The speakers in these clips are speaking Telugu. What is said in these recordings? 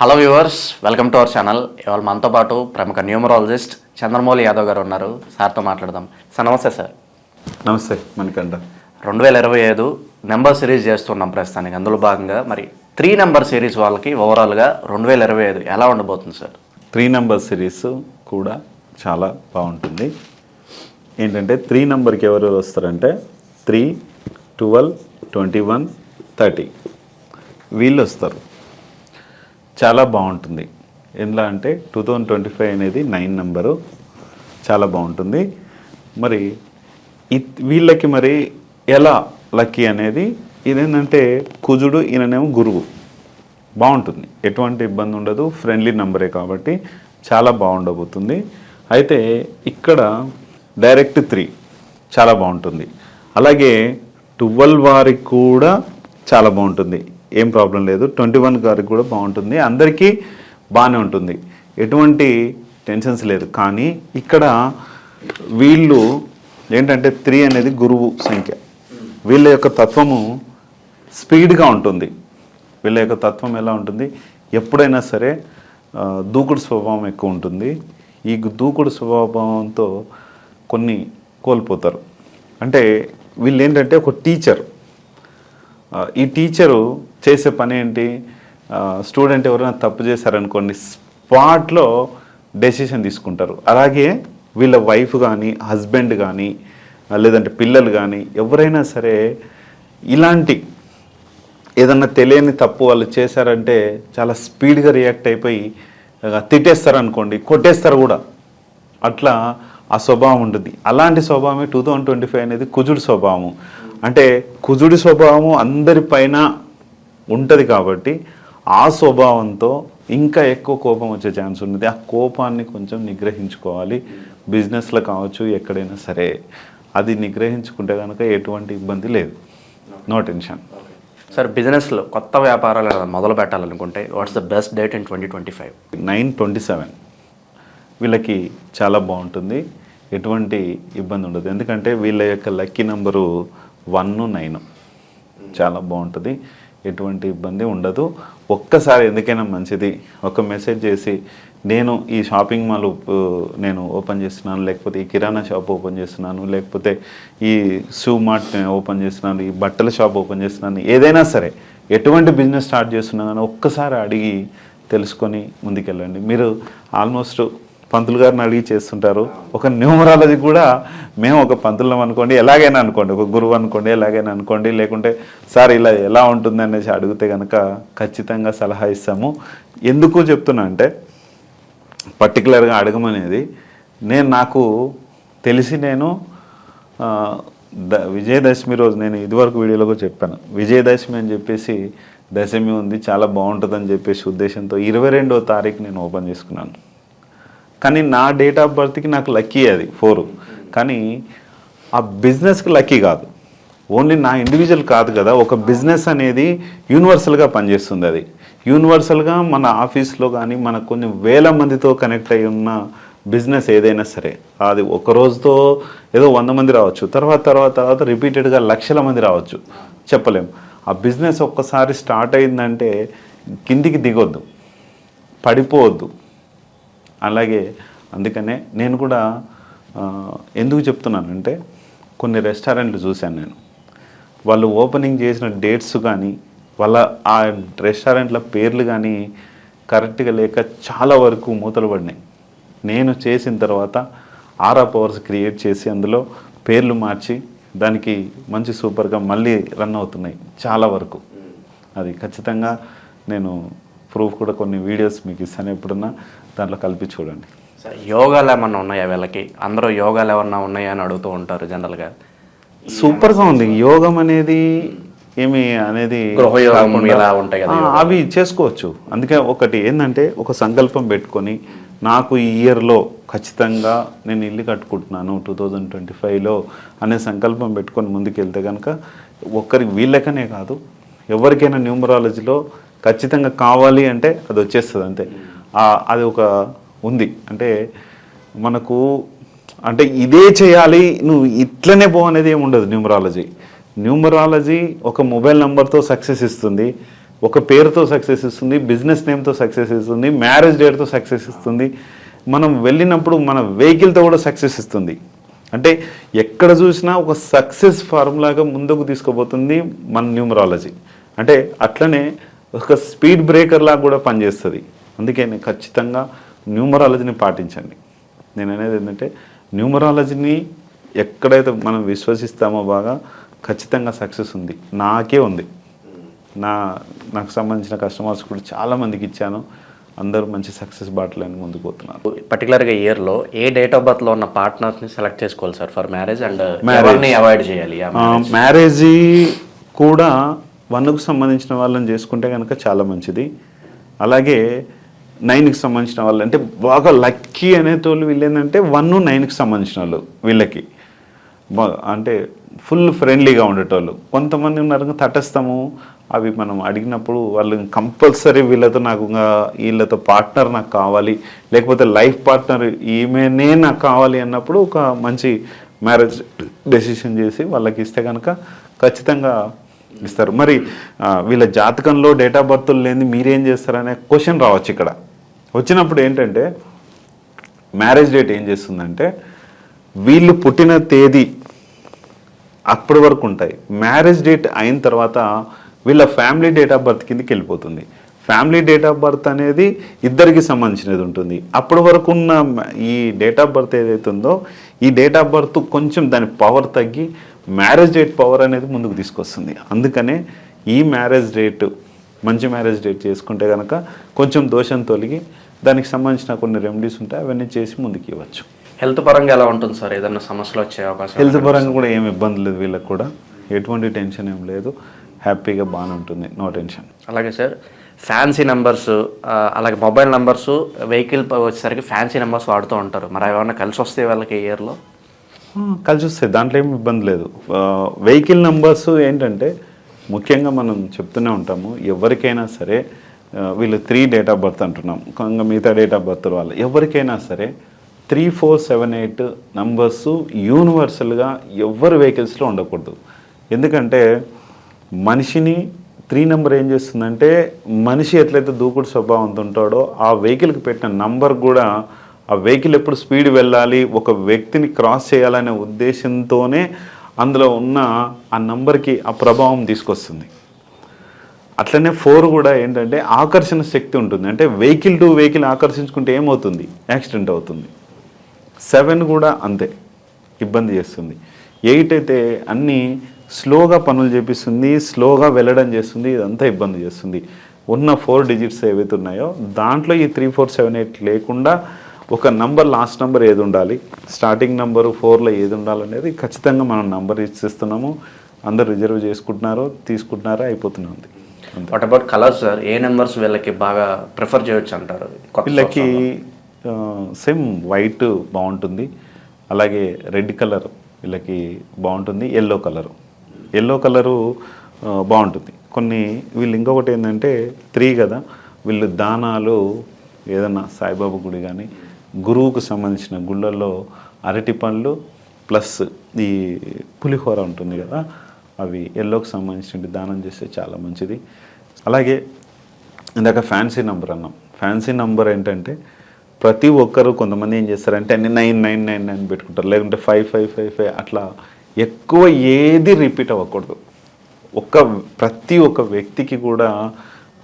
Hello viewers welcome to our channel ఇవాళ మనతో పాటు ప్రముఖ న్యూమరాలజిస్ట్ చంద్రమౌళి యాదవ్ గారు ఉన్నారు. సార్తో మాట్లాడదాం. సార్ నమస్తే సార్. నమస్తే మనకంట రెండు వేల ఇరవై ఐదు నెంబర్ సిరీస్ చేస్తున్నాం ప్రస్తుతానికి. అందులో భాగంగా మరి త్రీ నెంబర్ సిరీస్ వాళ్ళకి ఓవరాల్గా రెండు వేల ఇరవై ఐదు ఎలా ఉండబోతుంది సార్? త్రీ నెంబర్ సిరీస్ కూడా చాలా బాగుంటుంది. ఏంటంటే త్రీ నెంబర్కి ఎవరు వస్తారంటే three twelve twenty one thirty వీళ్ళు వస్తారు. చాలా బాగుంటుంది. ఎలా అంటే టూ థౌజండ్ ట్వంటీ ఫైవ్ అనేది నైన్ నెంబరు చాలా బాగుంటుంది. మరి వీళ్ళకి మరి ఎలా లక్కీ అనేది ఇదేంటంటే కుజుడు ఈయననేమో గురువు. బాగుంటుంది. ఎటువంటి ఇబ్బంది ఉండదు. ఫ్రెండ్లీ నెంబరే కాబట్టి చాలా బాగుండబోతుంది. అయితే ఇక్కడ డైరెక్ట్ త్రీ చాలా బాగుంటుంది. అలాగే ట్వెల్వ్ వారికి కూడా చాలా బాగుంటుంది. ఏం ప్రాబ్లం లేదు. ట్వంటీ వన్ గారికి కూడా బాగుంటుంది. అందరికీ బాగానే ఉంటుంది. ఎటువంటి టెన్షన్స్ లేదు. కానీ ఇక్కడ వీళ్ళు ఏంటంటే త్రీ అనేది గురువు సంఖ్య. వీళ్ళ యొక్క తత్వము స్పీడ్గా ఉంటుంది. వీళ్ళ యొక్క తత్వం ఎలా ఉంటుంది? ఎప్పుడైనా సరే దూకుడు స్వభావం ఎక్కువ ఉంటుంది. ఈ దూకుడు స్వభావంతో కొన్ని కోల్పోతారు. అంటే వీళ్ళు ఏంటంటే ఒక టీచర్. ఈ టీచరు చేసే పని ఏంటి? స్టూడెంట్ ఎవరైనా తప్పు చేశారనుకోండి స్పాట్లో డెసిషన్ తీసుకుంటారు. అలాగే వీళ్ళ వైఫ్ కానీ హస్బెండ్ కానీ లేదంటే పిల్లలు కానీ ఎవరైనా సరే ఇలాంటి ఏదన్నా తెలియని తప్పు వాళ్ళు చేశారంటే చాలా స్పీడ్గా రియాక్ట్ అయిపోయి తిట్టేస్తారు అనుకోండి కొట్టేస్తారు కూడా. అట్లా ఆ స్వభావం ఉంటుంది. అలాంటి స్వభావమే టూ థౌజండ్ ట్వంటీ ఫైవ్ అనేది కుజుడి స్వభావం. అంటే కుజుడి స్వభావము అందరిపైన ఉంటుంది కాబట్టి ఆ స్వభావంతో ఇంకా ఎక్కువ కోపం వచ్చే ఛాన్స్ ఉంటుంది ఆ కోపాన్ని కొంచెం నిగ్రహించుకోవాలి. బిజినెస్లో కావచ్చు ఎక్కడైనా సరే. అది నిగ్రహించుకుంటే కనుక ఎటువంటి ఇబ్బంది లేదు. నో టెన్షన్ సార్ బిజినెస్లో కొత్త వ్యాపారాలు మొదలు పెట్టాలనుకుంటే what's the best date in twenty twenty five nine twenty seven వీళ్ళకి చాలా బాగుంటుంది. ఎటువంటి ఇబ్బంది ఉండదు. ఎందుకంటే వీళ్ళ యొక్క లక్కీ నెంబరు వన్ నైన్. చాలా బాగుంటుంది. ఎటువంటి ఇబ్బంది ఉండదు. ఒక్కసారి ఎందుకైనా మంచిది. ఒక మెసేజ్ చేసి నేను ఈ షాపింగ్ మాల్ నేను ఓపెన్ చేస్తున్నాను లేకపోతే ఈ కిరాణా షాప్ ఓపెన్ చేస్తున్నాను లేకపోతే ఈ షూ మార్ట్ ఓపెన్ చేస్తున్నాను ఈ బట్టల షాప్ ఓపెన్ చేస్తున్నాను ఏదైనా సరే ఎటువంటి బిజినెస్ స్టార్ట్ చేస్తున్నా కానీ ఒక్కసారి అడిగి తెలుసుకొని ముందుకెళ్ళండి. మీరు ఆల్మోస్ట్ పంతులు గారిని అడిగి చేస్తుంటారు. ఒక న్యూమరాలజీ కూడా మేము ఒక పంతులం అనుకోండి ఎలాగైనా అనుకోండి ఒక గురువు అనుకోండి ఎలాగైనా అనుకోండి లేకుంటే సార్ ఇలా ఎలా ఉంటుంది అనేసి అడిగితే కనుక ఖచ్చితంగా సలహా ఇస్తాము. ఎందుకు చెప్తున్నా అంటే పర్టికులర్గా అడగమనేది నేను నాకు తెలిసి నేను ద విజయదశమి రోజు నేను ఇదివరకు వీడియోలో కూడా చెప్పాను. విజయదశమి అని చెప్పేసి దశమి ఉంది చాలా బాగుంటుందని చెప్పేసి ఉద్దేశంతో ఇరవై రెండవ తారీఖు నేను ఓపెన్ చేసుకున్నాను. కానీ నా డేట్ ఆఫ్ బర్త్కి నాకు లక్కీ అది ఫోర్ కానీ ఆ బిజినెస్కి లక్కీ కాదు. ఓన్లీ నా ఇండివిజువల్ కాదు కదా ఒక బిజినెస్ అనేది యూనివర్సల్గా పనిచేస్తుంది అది. యూనివర్సల్గా మన ఆఫీస్లో కానీ మన కొన్ని వేల మందితో కనెక్ట్ అయి ఉన్న బిజినెస్ ఏదైనా సరే అది ఒక రోజుతో ఏదో వంద మంది రావచ్చు తర్వాత తర్వాత తర్వాత రిపీటెడ్గా లక్షల మంది రావచ్చు. చెప్పలేం. ఆ బిజినెస్ ఒక్కసారి స్టార్ట్ అయిందంటే కిందికి దిగొద్దు. పడిపోవద్దు. అలాగే అందుకనే నేను కూడా ఎందుకు చెప్తున్నానంటే కొన్ని రెస్టారెంట్లు చూశాను నేను. వాళ్ళు ఓపెనింగ్ చేసిన డేట్స్ కానీ వాళ్ళ ఆ రెస్టారెంట్ల పేర్లు కానీ కరెక్ట్గా లేక చాలా వరకు మూతలు పడినాయి. నేను చేసిన తర్వాత ఆరా పవర్స్ క్రియేట్ చేసి అందులో పేర్లు మార్చి దానికి మంచి సూపర్గా మళ్ళీ రన్ అవుతున్నాయి చాలా వరకు. అది ఖచ్చితంగా నేను ప్రూఫ్ కూడా కొన్ని వీడియోస్ మీకు ఇస్తాను ఎప్పుడన్నా దాంట్లో కలిపి చూడండి. యోగాలు ఏమన్నా ఉన్నాయా వీళ్ళకి? అందరూ యోగాలు ఏమన్నా ఉన్నాయా అని అడుగుతూ ఉంటారు జనరల్గా. సూపర్గా ఉంది. యోగం అనేది ఏమి అనేది ఉంటాయి కదా అవి చేసుకోవచ్చు. అందుకే ఒకటి ఏంటంటే ఒక సంకల్పం పెట్టుకొని నాకు ఈ ఇయర్లో ఖచ్చితంగా నేను ఇల్లు కట్టుకుంటున్నాను టూ థౌజండ్ ట్వంటీ ఫైవ్లో అనే సంకల్పం పెట్టుకొని ముందుకెళ్తే కనుక ఒక్కరికి వీళ్ళకనే కాదు ఎవరికైనా న్యూమరాలజీలో ఖచ్చితంగా కావాలి అంటే అది వచ్చేస్తుంది అంతే. అది ఒక ఉంది. అంటే మనకు అంటే ఇదే చేయాలి నువ్వు ఇట్లనే పో అనేది ఏమి ఉండదు న్యూమరాలజీ. న్యూమరాలజీ ఒక మొబైల్ నెంబర్తో సక్సెస్ ఇస్తుంది ఒక పేరుతో సక్సెస్ ఇస్తుంది బిజినెస్ నేమ్తో సక్సెస్ ఇస్తుంది మ్యారేజ్ డేట్తో సక్సెస్ ఇస్తుంది. మనం వెళ్ళినప్పుడు మన వెహికల్తో కూడా సక్సెస్ ఇస్తుంది. అంటే ఎక్కడ చూసినా ఒక సక్సెస్ ఫార్ములాగా ముందుకు తీసుకోబోతుంది మన న్యూమరాలజీ. అంటే అట్లనే ఒక స్పీడ్ బ్రేకర్ లాగా కూడా పనిచేస్తుంది. అందుకే నేను ఖచ్చితంగా న్యూమరాలజీని పాటించండి. నేను అనేది ఏంటంటే న్యూమరాలజీని ఎక్కడైతే మనం విశ్వసిస్తామో బాగా ఖచ్చితంగా సక్సెస్ ఉంది. నాకే ఉంది. నా నాకు సంబంధించిన కస్టమర్స్ కూడా చాలా మందికి ఇచ్చాను. అందరూ మంచి సక్సెస్ బాటలని ముందుకు పోతున్నారు. పర్టికులర్గా ఇయర్లో ఏ డేట్ ఆఫ్ బర్త్లో ఉన్న పార్ట్నర్స్ని సెలెక్ట్ చేసుకోవాలి సార్ ఫర్ మ్యారేజ్ అండ్. ఎవరిని అవాయిడ్ చేయాలి? మ్యారేజీ కూడా వన్కు సంబంధించిన వాళ్ళని చేసుకుంటే కనుక చాలా మంచిది. అలాగే నైన్కి సంబంధించిన వాళ్ళు అంటే బాగా లక్కీ అనే తోళ్ళు వీళ్ళు ఏంటంటే వన్ నైన్కి సంబంధించిన వాళ్ళు వీళ్ళకి. అంటే ఫుల్ ఫ్రెండ్లీగా ఉండేటోళ్ళు. కొంతమంది ఉన్నారు తటస్థము. అవి మనం అడిగినప్పుడు వాళ్ళు కంపల్సరీ వీళ్ళతో నాకు ఇంకా వీళ్ళతో పార్ట్నర్ నాకు కావాలి. లేకపోతే లైఫ్ పార్ట్నర్ ఈమెనే నాకు కావాలి అన్నప్పుడు ఒక మంచి మ్యారేజ్ డెసిషన్ చేసి వాళ్ళకి ఇస్తే కనుక ఖచ్చితంగా ఇస్తారు. మరి వీళ్ళ జాతకంలో డేట్ ఆఫ్ బర్త్ లేని మీరేం చేస్తారనే క్వశ్చన్ రావచ్చు ఇక్కడ. వచ్చినప్పుడు ఏంటంటే మ్యారేజ్ డేట్ ఏం చేస్తుందంటే వీళ్ళు పుట్టిన తేదీ అప్పటి వరకు ఉంటాయి. మ్యారేజ్ డేట్ అయిన తర్వాత వీళ్ళ ఫ్యామిలీ డేట్ ఆఫ్ బర్త్ కిందకి వెళ్ళిపోతుంది. ఫ్యామిలీ డేట్ ఆఫ్ బర్త్ అనేది ఇద్దరికి సంబంధించినది ఉంటుంది. అప్పటి వరకు ఉన్న ఈ డేట్ ఆఫ్ బర్త్ ఏదైతే ఉందో ఈ డేట్ ఆఫ్ బర్త్ కొంచెం దాని పవర్ తగ్గి మ్యారేజ్ డేట్ పవర్ అనేది ముందుకు తీసుకొస్తుంది. అందుకనే ఈ మ్యారేజ్ డేట్ మంచి మ్యారేజ్ డేట్ చేసుకుంటే కనుక కొంచెం దోషం తొలగి దానికి సంబంధించిన కొన్ని రెమెడీస్ ఉంటాయి అవన్నీ చేసి ముందుకు ఇవ్వచ్చు. హెల్త్ పరంగా ఎలా ఉంటుంది సార్? ఏదైనా సమస్యలు వచ్చే అవకాశం హెల్త్ పరంగా కూడా ఏం ఇబ్బంది లేదు వీళ్ళకి కూడా. ఎటువంటి టెన్షన్ ఏం లేదు. హ్యాపీగా బాగానే ఉంటుంది. No tension. అలాగే సార్ ఫ్యాన్సీ నెంబర్స్ అలాగే మొబైల్ నెంబర్స్ వెహికల్ వచ్చేసరికి ఫ్యాన్సీ నెంబర్స్ వాడుతూ ఉంటారు. మరి అవి ఏమన్నా కలిసి వస్తాయి వాళ్ళకి ఇయర్లో కలిసి వస్తాయి దాంట్లో ఏమి ఇబ్బంది లేదు. వెహికల్ నెంబర్స్ ఏంటంటే ముఖ్యంగా మనం చెప్తూనే ఉంటాము ఎవరికైనా సరే వీళ్ళు త్రీ డేట్ ఆఫ్ బర్త్ అంటున్నాం. ఇంకా మిగతా డేట్ ఆఫ్ బర్త్ వాళ్ళు. ఎవరికైనా సరే three four seven eight numbers యూనివర్సల్గా ఎవరి వెహికల్స్లో ఉండకూడదు. ఎందుకంటే మనిషిని త్రీ నెంబర్ ఏం చేస్తుందంటే మనిషి ఎట్లయితే దూకుడు స్వభావంతో ఉంటాడో ఆ వెహికల్కి పెట్టిన నంబర్ కూడా ఆ వెహికల్ ఎప్పుడు స్పీడ్ వెళ్ళాలి ఒక వ్యక్తిని క్రాస్ చేయాలనే ఉద్దేశంతోనే అందులో ఉన్న ఆ నంబర్కి ఆ ప్రభావం తీసుకొస్తుంది. అట్లనే ఫోర్ కూడా ఏంటంటే ఆకర్షణ శక్తి ఉంటుంది. అంటే వెహికల్ టు వెహికల్ ఆకర్షించుకుంటే ఏమవుతుంది? యాక్సిడెంట్ అవుతుంది. సెవెన్ కూడా అంతే ఇబ్బంది చేస్తుంది. ఎయిట్ అయితే అన్నీ స్లోగా పనులు చేపిస్తుంది స్లోగా వెళ్ళడం చేస్తుంది ఇదంతా ఇబ్బంది చేస్తుంది. ఉన్న ఫోర్ డిజిట్స్ ఏవైతే ఉన్నాయో దాంట్లో ఈ త్రీ ఫోర్ సెవెన్ ఎయిట్ లేకుండా ఒక నంబర్ లాస్ట్ నంబర్ ఏది ఉండాలి? స్టార్టింగ్ నంబరు ఫోర్లో ఏది ఉండాలనేది ఖచ్చితంగా మనం నంబర్ ఇచ్చిస్తున్నాము. అందరు రిజర్వ్ చేసుకుంటున్నారు తీసుకుంటున్నారు అయిపోతుంది వాట్ అబౌట్ కలర్స్ సార్ ఏ నెంబర్స్ వీళ్ళకి బాగా ప్రిఫర్ చేయొచ్చు అంటారు? వీళ్ళకి? సేమ్ వైట్ బాగుంటుంది. అలాగే రెడ్ కలర్ వీళ్ళకి బాగుంటుంది ఎల్లో కలరు ఎల్లో కలరు బాగుంటుంది. కొన్ని వీళ్ళు ఇంకొకటి ఏంటంటే త్రీ కదా. వీళ్ళు దానాలు ఏదన్నా సాయిబాబా గుడి కానీ గురువుకు సంబంధించిన గుళ్ళల్లో అరటి పండ్లు ప్లస్ ఈ పులిహోర ఉంటుంది కదా అవి ఎల్లోకి సంబంధించినవి దానం చేస్తే చాలా మంచిది. అలాగే ఇందాక ఫ్యాన్సీ నెంబర్ అన్నాం. ఫ్యాన్సీ నెంబర్ ఏంటంటే ప్రతి ఒక్కరు కొంతమంది ఏం చేస్తారంటే అన్ని నైన్ నైన్ నైన్ నైన్ పెట్టుకుంటారు. లేకుంటే ఫైవ్ ఫైవ్ ఫైవ్ ఫైవ్ అట్లా ఎక్కువ ఏది రిపీట్ అవ్వకూడదు. ఒక్క ప్రతి ఒక్క వ్యక్తికి కూడా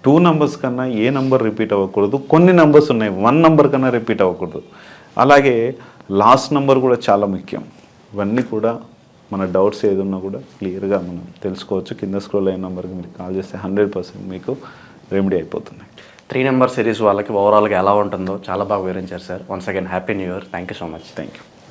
టూ నంబర్స్ కన్నా ఏ నంబర్ రిపీట్ అవ్వకూడదు. కొన్ని నంబర్స్ ఉన్నాయి వన్ నంబర్ కన్నా రిపీట్ అవ్వకూడదు. అలాగే లాస్ట్ నంబర్ కూడా చాలా ముఖ్యం. ఇవన్నీ కూడా మన డౌట్స్ ఏదున్నా కూడా క్లియర్గా మనం తెలుసుకోవచ్చు. కింద స్క్రోల్ అయిన నెంబర్కి మీరు కాల్ చేస్తే హండ్రెడ్ పర్సెంట్ మీకు రెమెడీ అయిపోతుంది. త్రీ నెంబర్ సిరీస్ వాళ్ళకి ఓవరాల్గా ఎలా ఉంటుందో చాలా బాగా వివరించారు sir. Once again happy new year. Thank you so much. Thank you.